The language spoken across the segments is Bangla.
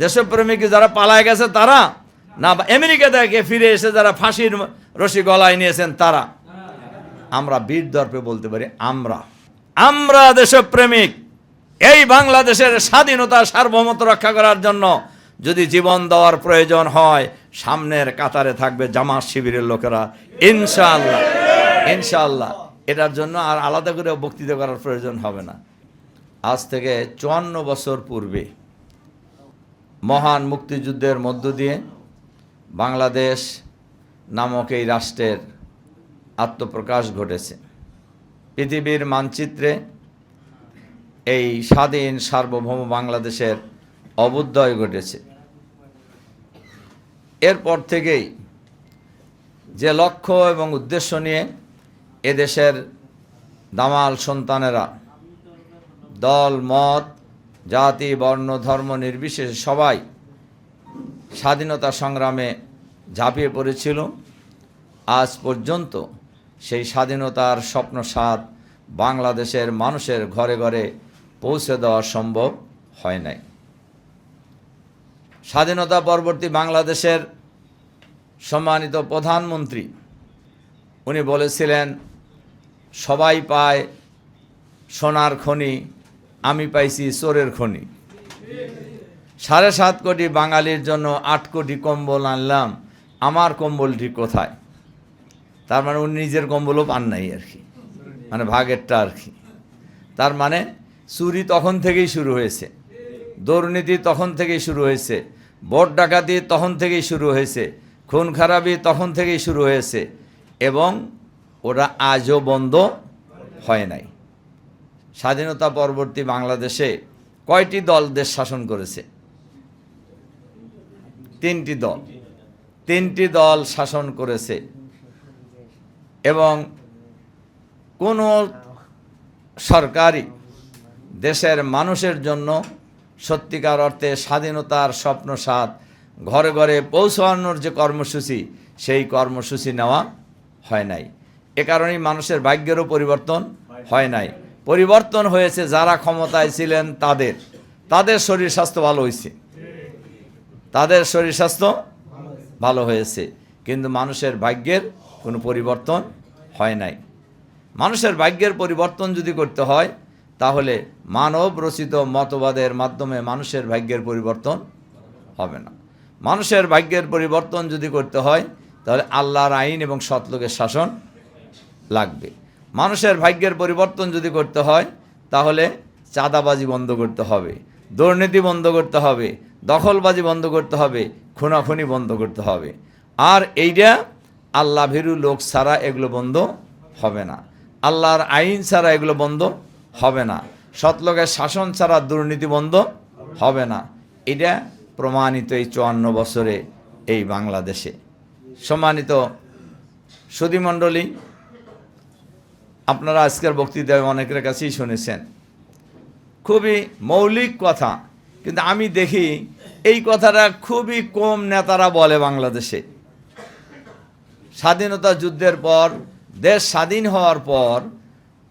দেশপ্রেমিক যারা পালায় গেছে তারা, না আমেরিকা থেকে ফিরে এসে যারা ফাঁসির রশি গলায় নিয়েছেন তারা। আমরা বীর দর্পে বলতে পারি আমরা। আমরা দেশপ্রেমিক। এই বাংলাদেশের স্বাধীনতা সার্বভৌমত্ব রক্ষা করার জন্য যদি জীবন দেওয়ার প্রয়োজন হয়, সামনের কাতারে থাকবে জামাত শিবিরের লোকেরা। ইনশাআল্লাহ ইনশাআল্লাহ। এটার জন্য আর আলাদা করে বক্তৃতা করার প্রয়োজন হবে না। আজ থেকে চুয়ান্ন বছর পূর্বে মহান মুক্তিযুদ্ধের মধ্য দিয়ে বাংলাদেশ নামক এই রাষ্ট্রের আত্মপ্রকাশ ঘটেছে। পৃথিবীর মানচিত্রে এই স্বাধীন সার্বভৌম বাংলাদেশের অবুদ্ধয় ঘটেছে। এরপর থেকেই যে লক্ষ্য এবং উদ্দেশ্য নিয়ে এদেশের দামাল সন্তানেরা দল, মত জাতি, বর্ণ, ধর্ম নির্বিশেষে সবাই স্বাধীনতা সংগ্রামে ঝাঁপিয়ে পড়েছিল। আজ পর্যন্ত সেই স্বাধীনতার স্বপ্ন স্বাদ বাংলাদেশের মানুষের ঘরে ঘরে পৌঁছে দেওয়া সম্ভব হয় নাই। স্বাধীনতা পরবর্তী বাংলাদেশের সম্মানিত প্রধানমন্ত্রী, উনি বলেছিলেন, সবাই পায় সোনার খনি আমি পাইছি চোরের খনি। সাড়ে সাত কোটি বাঙালির জন্য আট কোটি কম্বল আনলাম। আমার কম্বলটি কোথায়? তার মানে উনি নিজের কম্বলও পান নাই আর কি। মানে ভাগেরটা আর কি। তার মানে চুরি তখন থেকেই শুরু হয়েছে। দুর্নীতি তখন থেকেই শুরু হয়েছে। ভোট ডাকাতি তখন থেকেই শুরু হয়েছে। খুন খারাপি তখন থেকেই শুরু হয়েছে। এবং ওরা আজও বন্ধ হয় নাই। স্বাধীনতা পরবর্তী বাংলাদেশে কয়টি দল দেশ শাসন করেছে? তিনটি দল। তিনটি দল শাসন করেছে। এবং কোনো সরকারই দেশের মানুষের জন্য সত্যিকার অর্থে স্বাধীনতার স্বপ্ন সাত ঘরে ঘরে পৌঁছানোর যে কর্মসূচি, সেই কর্মসূচি নেওয়া হয় নাই। এ কারণেই মানুষের ভাগ্যেরও পরিবর্তন হয় নাই। পরিবর্তন হয়েছে যারা ক্ষমতায় ছিলেন তাদের। তাদের শরীর স্বাস্থ্য ভালো হয়েছে। তাদের শরীর স্বাস্থ্য ভালো হয়েছে। কিন্তু মানুষের ভাগ্যের কোনো পরিবর্তন হয় নাই। মানুষের ভাগ্যের পরিবর্তন যদি করতে হয়, তাহলে মানব রচিত মতবাদের মাধ্যমে মানুষের ভাগ্যের পরিবর্তন হবে না। মানুষের ভাগ্যের পরিবর্তন যদি করতে হয়, তাহলে আল্লাহর আইন এবং সৎলোকের শাসন লাগবে। মানুষের ভাগ্যের পরিবর্তন যদি করতে হয়, তাহলে চাঁদাবাজি বন্ধ করতে হবে, দুর্নীতি বন্ধ করতে হবে, দখলবাজি বন্ধ করতে হবে, খুনাখুনি বন্ধ করতে হবে। আর এইটা আল্লাহ ভীরু লোক ছাড়া এগুলো বন্ধ হবে না। আল্লাহর আইন ছাড়া এগুলো বন্ধ হবে না। সৎলোকের শাসন ছাড়া দুর্নীতি বন্ধ হবে না। এটা প্রমাণিত এই চুয়ান্ন বছরে এই বাংলাদেশে। সম্মানিত সুধীমণ্ডলী আপনারা আজকের বক্তৃতায় অনেকের কাছেই শুনেছেন। খুবই মৌলিক কথা, কিন্তু আমি দেখি এই কথাটা খুবই কম নেতারা বলে বাংলাদেশে। স্বাধীনতা যুদ্ধের পর, দেশ স্বাধীন হওয়ার পর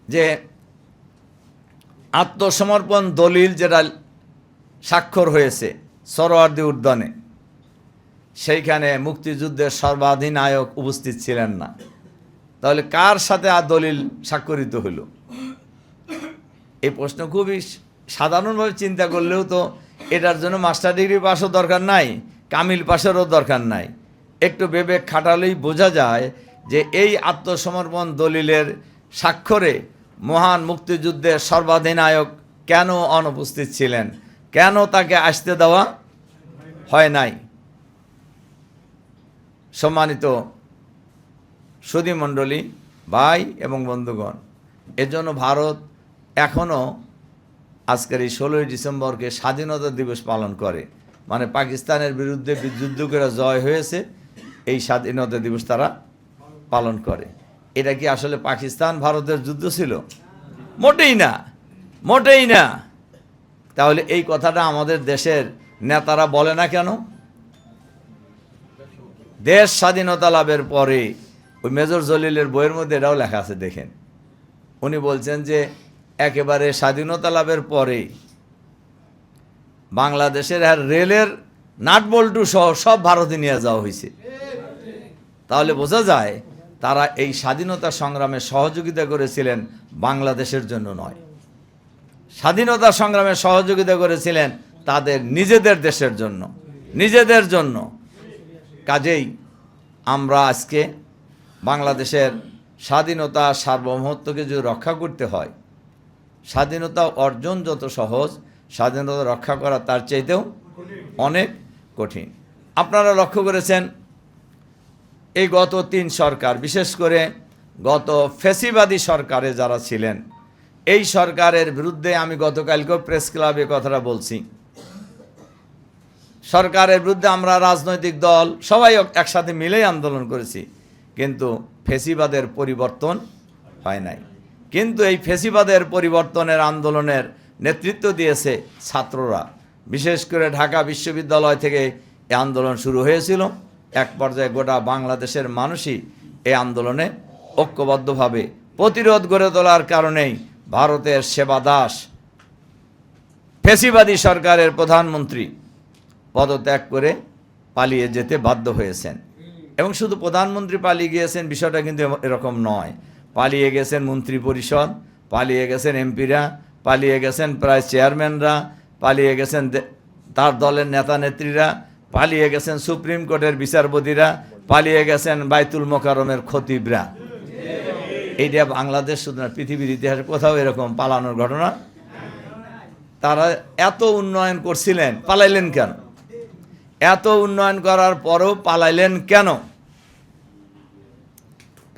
যে আত্মসমর্পণ দলিল যেটা স্বাক্ষর হয়েছে সরোয়ার্দি উদ্যানে, সেইখানে মুক্তিযুদ্ধের সর্বাধিনায়ক উপস্থিত ছিলেন না। তাহলে কার সাথে আর দলিল স্বাক্ষরিত হলো এই প্রশ্ন খুবই সাধারণভাবে চিন্তা করলেও তো এটার জন্য মাস্টার ডিগ্রি পাসও দরকার নাই, কামিল পাসেরও দরকার নাই। একটু বিবেক খাটালেই বোঝা যায় যে এই আত্মসমর্পণ দলিলের স্বাক্ষরে মহান মুক্তিযুদ্ধের সর্বাধিনায়ক কেন অনুপস্থিত ছিলেন? কেন তাকে আসতে দেওয়া হয় নাই? সম্মানিত সুধীমণ্ডলী ভাই এবং বন্ধুগণ এজন্য ভারত এখনও আজকের এই ষোলোই ডিসেম্বরকে স্বাধীনতা দিবস পালন করে। মানে পাকিস্তানের বিরুদ্ধে যুদ্ধ করে জয় হয়েছে, এই স্বাধীনতা দিবস তারা পালন করে। এটা কি আসলে পাকিস্তান ভারতের যুদ্ধ ছিল? মোটেই না মোটেই না। তাহলে এই কথাটা আমাদের দেশের নেতারা বলে না কেন? দেশ স্বাধীনতা লাভের পরে ওই মেজর জলিলের বইয়ের মধ্যে এটাও লেখা আছে, দেখেন। উনি বলছেন যে, একেবারে স্বাধীনতা লাভের পরে বাংলাদেশের আর রেলের নাটবল্টু সহ সব ভারতে নিয়ে যাওয়া হয়েছে। তাহলে বোঝা যায়, তারা এই স্বাধীনতা সংগ্রামে সহযোগিতা করেছিলেন বাংলাদেশের জন্য নয়। স্বাধীনতা সংগ্রামে সহযোগিতা করেছিলেন তাদের নিজেদের দেশের জন্য। নিজেদের জন্য। কাজেই আমরা আজকে বাংলাদেশের স্বাধীনতা সার্বভৌমত্বকে যদি রক্ষা করতে হয়, স্বাধীনতা অর্জন যত সহজ, স্বাধীনতা রক্ষা করা তার চাইতেও অনেক কঠিন। আপনারা লক্ষ্য করেছেন, এই গত তিন সরকার, বিশেষ করে গত ফেসিবাদী সরকারে যারা ছিলেন, এই সরকারের বিরুদ্ধে আমি গতকালকেও প্রেস ক্লাবে কথাটা বলছি। সরকারের বিরুদ্ধে আমরা রাজনৈতিক দল সবাই একসাথে মিলেই আন্দোলন করেছি। কিন্তু ফেসিবাদের পরিবর্তন হয় নাই। কিন্তু এই ফেসিবাদের পরিবর্তনের আন্দোলনের নেতৃত্ব দিয়েছে ছাত্ররা। বিশেষ করে ঢাকা বিশ্ববিদ্যালয় থেকে এই আন্দোলন শুরু হয়েছিল। এক পর্যায়ে গোটা বাংলাদেশের মানুষই এই আন্দোলনে ঐক্যবদ্ধভাবে প্রতিরোধ গড়ে তোলার কারণেই ভারতের সেবা দাস। ফেসিবাদী সরকারের প্রধানমন্ত্রী পদত্যাগ করে পালিয়ে যেতে বাধ্য হয়েছেন। এবং শুধু প্রধানমন্ত্রী পালিয়ে গিয়েছেন, বিষয়টা কিন্তু এরকম নয়। পালিয়ে গেছেন মন্ত্রী পরিষদ পালিয়ে গেছেন এমপিরা, পালিয়ে গেছেন প্রায় চেয়ারম্যানরা, পালিয়ে গেছেন তার দলের নেতা নেত্রীরা, পালিয়ে গেছেন সুপ্রিম কোর্টের বিচারপতিরা, পালিয়ে গেছেন বাইতুল মোকারমের খতিবরা। এইটা বাংলাদেশ শুধু না, পৃথিবীর ইতিহাসে কোথাও এরকম পালানোর ঘটনা। তারা এত উন্নয়ন করছিলেন, পালাইলেন কেন? এত উন্নয়ন করার পরও পালাইলেন কেন?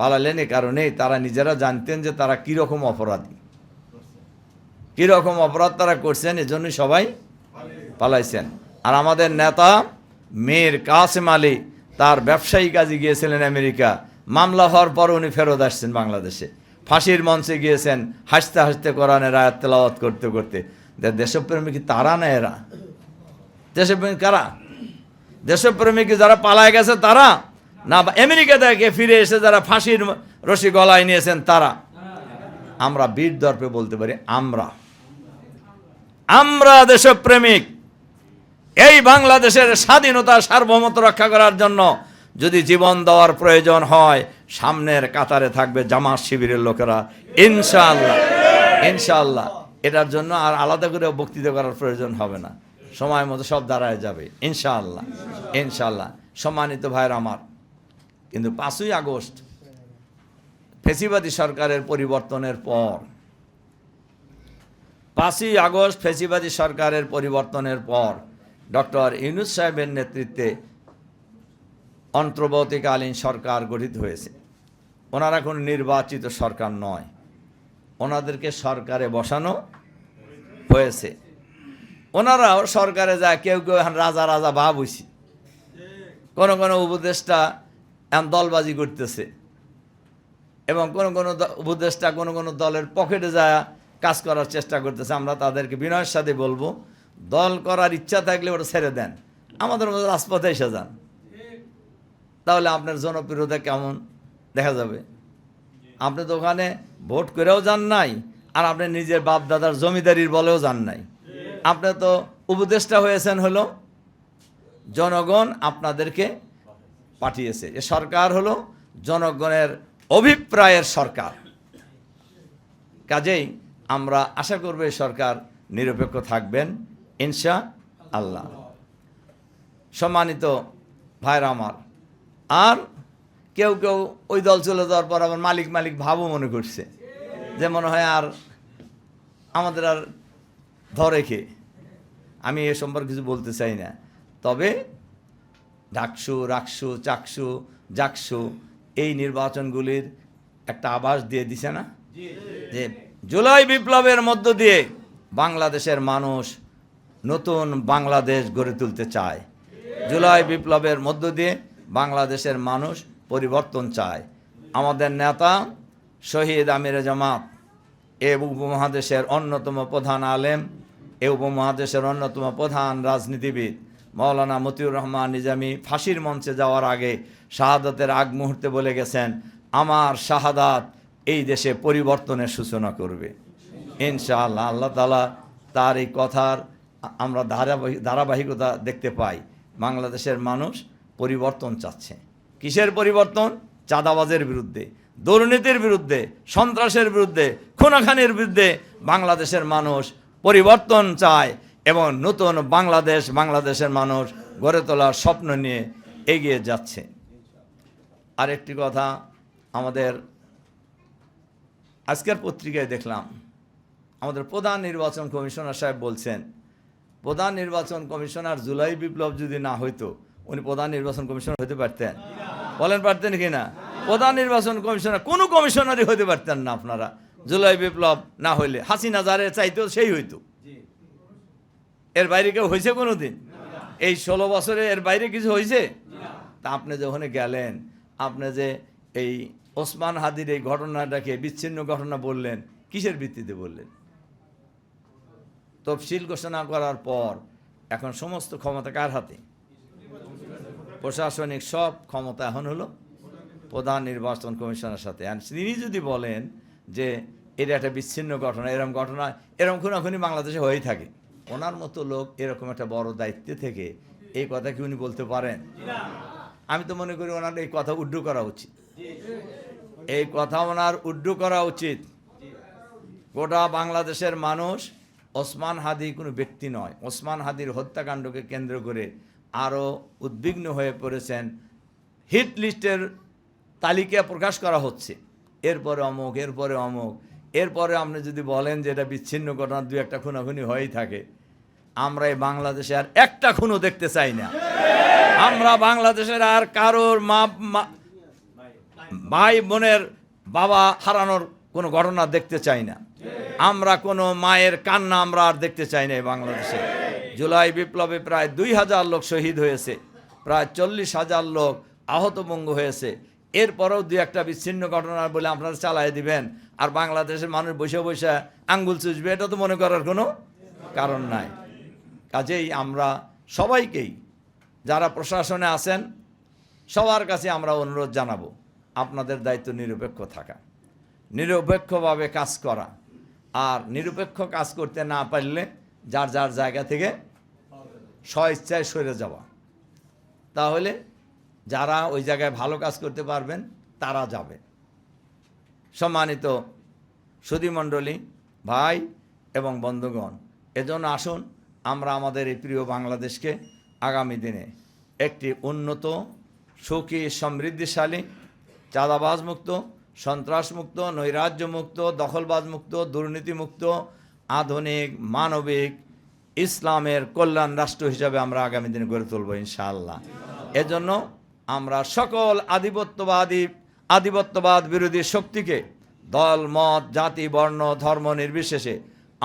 পালাইলেন এ কারণেই তারা নিজেরা জানতেন যে তারা কীরকম অপরাধী। কীরকম অপরাধ তারা করছেন এজন্য সবাই পালাইছেন। আর আমাদের নেতা মেয়ের কাসেম আলী, তার ব্যবসায়ী কাজে গিয়েছিলেন আমেরিকা। মামলা হওয়ার পর উনি ফেরত আসছেন বাংলাদেশে। ফাঁসির মঞ্চে গিয়েছেন, হাসতে হাসতে কোরআনের আয়াত তেলাওয়াত করতে করতে। দে- দেশপ্রেমিক তারা না এরা? দেশপ্রেমী কারা? দেশপ্রেমিক যারা পালায় গেছে তারা? না আমেরিকা থেকে ফিরে এসে যারা ফাঁসির রশি গলায় নিয়েছেন, তারা? আমরা বীর দর্পে বলতে পারি, আমরা। আমরা দেশপ্রেমিক। এই বাংলাদেশের স্বাধীনতা সার্বভৌমত্ব রক্ষা করার জন্য যদি জীবন দেওয়ার প্রয়োজন হয়, সামনের কাতারে থাকবে জামাত শিবিরের লোকেরা। ইনশাআল্লাহ ইনশাআল্লাহ। এটার জন্য আর আলাদা করে বক্তৃতা করার প্রয়োজন হবে না। সময় মতো সব দাঁড়ায় যাবে। ইনশাআল্লাহ ইনশাআল্লাহ। সম্মানিত ভাইয়ের আমার কিন্তু পাঁচই আগস্ট ফেসিবাদী সরকারের পরিবর্তনের পর, পাঁচই আগস্ট ফেসিবাদী সরকারের পরিবর্তনের পর, ডক্টর ইউনুস সাহেবের নেতৃত্বে অন্তর্বর্তীকালীন সরকার গঠিত হয়েছে। ওনারা কোনো নির্বাচিত সরকার নয়। ওনাদেরকে সরকারে বসানো হয়েছে। ওনারাও সরকারে যায়, কেউ কেউ এখন রাজা রাজা ভাব হইছি। কোনো কোনো উপদেষ্টা এখন দলবাজি করতেছে। এবং কোনো কোনো উপদেষ্টা কোনো কোনো দলের পকেটে যায় কাজ করার চেষ্টা করতেছে। আমরা তাদেরকে বিনয়ের সাথে বলব, দল করার ইচ্ছা থাকলে ওটা ছেড়ে দেন। আমাদের মতো রাজপথে এসে যান। তাহলে আপনার জনপ্রিয়তা কেমন দেখা যাবে? আপনি তো ওখানে ভোট করেও যান নাই, আর আপনি নিজের বাপ দাদার জমিদারির বলেও যান নাই। আপনি তো উপদেষ্টা হয়েছেন হলো, জনগণ আপনাদেরকে পাঠিয়েছে। এ সরকার হলো জনগণের অভিপ্রায়ের সরকার। কাজেই আমরা আশা করব এই সরকার নিরপেক্ষ থাকবেন ইনশা আল্লাহ সম্মানিত ভাইরা আমার, আর কেউ কেউ ওই দল চলে যাওয়ার পর আবার মালিক মালিক ভাবও মনে করছে যে মনে হয় আর আমাদের আর ধরে কে? আমি এ সম্পর্কে কিছু বলতে চাই না। তবে ডাকসু রাকসু চাকসু জাকসু এই নির্বাচনগুলির একটা আবাস দিয়ে দিছে না? যে জুলাই বিপ্লবের মধ্য দিয়ে বাংলাদেশের মানুষ নতুন বাংলাদেশ গড়ে তুলতে চায়। জুলাই বিপ্লবের মধ্য দিয়ে বাংলাদেশের মানুষ পরিবর্তন চায়। আমাদের নেতা শহীদ আমির জামাত এ উপমহাদেশের অন্যতম প্রধান আলেম এ উপমহাদেশের অন্যতম প্রধান রাজনীতিবিদ মৌলানা মতিউর রহমান নিজামি ফাঁসির মঞ্চে যাওয়ার আগে শাহাদাতের আগ মুহূর্তে বলে গেছেন, আমার শাহাদাত এই দেশে পরিবর্তনের সূচনা করবে। ইনশাআল্লাহ, আল্লাহ তালা তার এই কথার আমরা ধারাবাহিক ধারাবাহিকতা দেখতে পাই। বাংলাদেশের মানুষ পরিবর্তন চাচ্ছে। কিসের পরিবর্তন? চাঁদাবাজের বিরুদ্ধে, দুর্নীতির বিরুদ্ধে, সন্ত্রাসের বিরুদ্ধে, খুনাখানির বিরুদ্ধে বাংলাদেশের মানুষ পরিবর্তন চায়। এবং নতুন বাংলাদেশ, বাংলাদেশের মানুষ গড়ে তোলার স্বপ্ন নিয়ে এগিয়ে যাচ্ছে। আরেকটি কথা, আমাদের আজকের পত্রিকায় দেখলাম, আমাদের প্রধান নির্বাচন কমিশনার সাহেব বলছেন, প্রধান নির্বাচন কমিশনার জুলাই বিপ্লব যদি না হইতো, উনি প্রধান নির্বাচন কমিশনার হতে পারতেন। বলেন পারতেন কি না? প্রধান নির্বাচন কমিশনার, কোনো কমিশনারই হতে পারতেন না আপনারা। জুলাই বিপ্লব না হইলে, হাসিনা যারে চাইতো সেই হইতো। এর বাইরে কেউ হয়েছে কোনো দিন এই ষোলো বছরে এর বাইরে কিছু হয়েছে? তা আপনি যে ওখানে গেলেন, আপনি যে এই ওসমান হাদির এই ঘটনাটাকে, বিচ্ছিন্ন ঘটনা বললেন, কিসের ভিত্তিতে বললেন? তফসিল ঘোষণা করার পর এখন সমস্ত ক্ষমতা কার হাতে? প্রশাসনিক সব ক্ষমতা এখন হলো প্রধান নির্বাচন কমিশনের সাথে। তিনি যদি বলেন যে এটা একটা বিচ্ছিন্ন ঘটনা এরকম ঘটনা এরকম খুনাখুনি বাংলাদেশে হয়েই থাকে। ওনার মতো লোক এরকম একটা বড় দায়িত্বে থেকে এই কথা কি উনি বলতে পারেন? আমি তো মনে করি ওনার এই কথা উড্ডু করা উচিত। এই কথা ওনার উড্ডু করা উচিত। গোটা বাংলাদেশের মানুষ ওসমান হাদি কোনো ব্যক্তি নয়। ওসমান হাদির হত্যাকাণ্ডকে কেন্দ্র করে আরও উদ্বিগ্ন হয়ে পড়েছেন। হিট লিস্টের তালিকা প্রকাশ করা হচ্ছে। এরপরে অমুক এরপরে অমুক। এরপরে আপনি যদি বলেন যে এটা বিচ্ছিন্ন ঘটনা দু একটা খুনাখুনি হয়েই থাকে, আমরা এই বাংলাদেশে আর একটা খুনও দেখতে চাই না। আমরা বাংলাদেশের আর কারোর মা ভাই বোনের বাবা হারানোর কোনো ঘটনা দেখতে চাই না। আমরা কোনো মায়ের কান্না আমরা আর দেখতে চাই না এই বাংলাদেশে। জুলাই বিপ্লবে প্রায় দুই হাজার লোক শহীদ হয়েছে, প্রায় চল্লিশ হাজার লোক আহতভঙ্গ হয়েছে। এরপরেও দু একটা বিচ্ছিন্ন ঘটনা বলে আপনারা চালাই দিবেন। আর বাংলাদেশের মানুষ বসে বসে আঙ্গুল চুষবে, এটা তো মনে করার কোনো কারণ নাই। কাজেই আমরা সবাইকেই, যারা প্রশাসনে আছেন, সবার কাছে আমরা অনুরোধ জানাব, আপনাদের দায়িত্ব নিরপেক্ষ থাকা। নিরপেক্ষভাবে কাজ করা। আর নিরপেক্ষ কাজ করতে না পারলে যার যার জায়গা থেকে স্বইচ্ছায় সরে যাওয়া। তাহলে যারা ওই জায়গায় ভালো কাজ করতে পারবেন, তারা যাবে। সম্মানিত সুধীমণ্ডলী, ভাই এবং বন্ধুগণ, এজন্য আসুন আমরা আমাদের এই প্রিয় বাংলাদেশকে আগামী দিনে একটি উন্নত, সুখী, সমৃদ্ধিশালী চাঁদাবাজ মুক্ত সন্ত্রাস মুক্ত নৈরাজ্য মুক্ত দখলবাজ মুক্ত দুর্নীতি মুক্ত আধুনিক, মানবিক, ইসলামের কল্যাণ রাষ্ট্র হিসাবে আমরা আগামী দিনে গড়ে তুলব ইনশাআল্লাহ। এজন্য আমরা সকল আধিপত্যবাদী আধিপত্যবাদ বিরোধী শক্তিকে দল, মত, জাতি, বর্ণ, ধর্ম নির্বিশেষে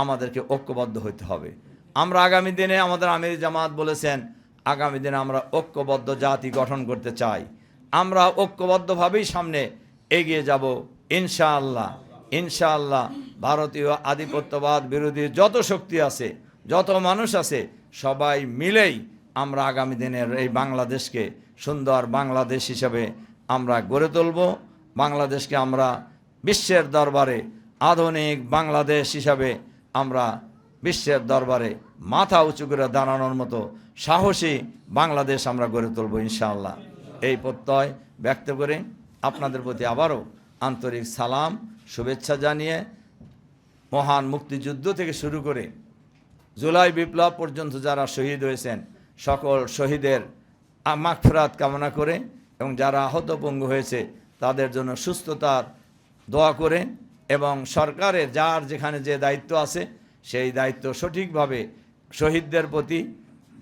আমাদেরকে ঐক্যবদ্ধ হতে হবে। আমরা আগামী দিনে আমাদের আমির জামাত বলেছেন, আগামী দিনে আমরা ঐক্যবদ্ধ জাতি গঠন করতে চাই। আমরা ঐক্যবদ্ধভাবেই সামনে এগিয়ে যাব, ইনশাআল্লাহ। ইনশাআল্লাহ ভারতীয় আধিপত্যবাদ বিরোধী যত শক্তি আছে, যত মানুষ আছে, সবাই মিলেই আমরা আগামী দিনের এই বাংলাদেশকে সুন্দর বাংলাদেশ হিসাবে আমরা গড়ে তুলব। বাংলাদেশকে আমরা বিশ্বের দরবারে আধুনিক বাংলাদেশ হিসাবে আমরা বিশ্বের দরবারে মাথা উঁচু করে দাঁড়ানোর মতো সাহসী বাংলাদেশ আমরা গড়ে তুলব ইনশাআল্লাহ। এই প্রত্যয় ব্যক্ত করে আপনাদের প্রতি আবারও আন্তরিক সালাম, শুভেচ্ছা জানিয়ে মহান মুক্তিযুদ্ধ থেকে শুরু করে জুলাই বিপ্লব পর্যন্ত যারা শহীদ হয়েছেন, সকল শহীদের মাগফরাত কামনা করে এবং যারা আহত পঙ্গু হয়েছে, তাদের জন্য সুস্থতার দোয়া করে এবং সরকারের যার যেখানে যে দায়িত্ব আছে, সেই দায়িত্ব সঠিকভাবে শহীদদের প্রতি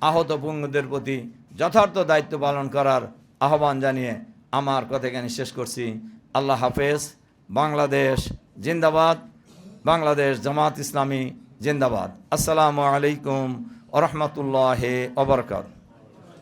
আহত পঙ্গুদের প্রতি যথার্থ দায়িত্ব পালন করার আহ্বান জানিয়ে আমার কথা এখানে শেষ করছি। আল্লাহ হাফেজ। বাংলাদেশ জিন্দাবাদ। বাংলাদেশ জামাত ইসলামী জিন্দাবাদ। আসসালামু আলাইকুম ওরহমতুল্লাহ ওবরকাত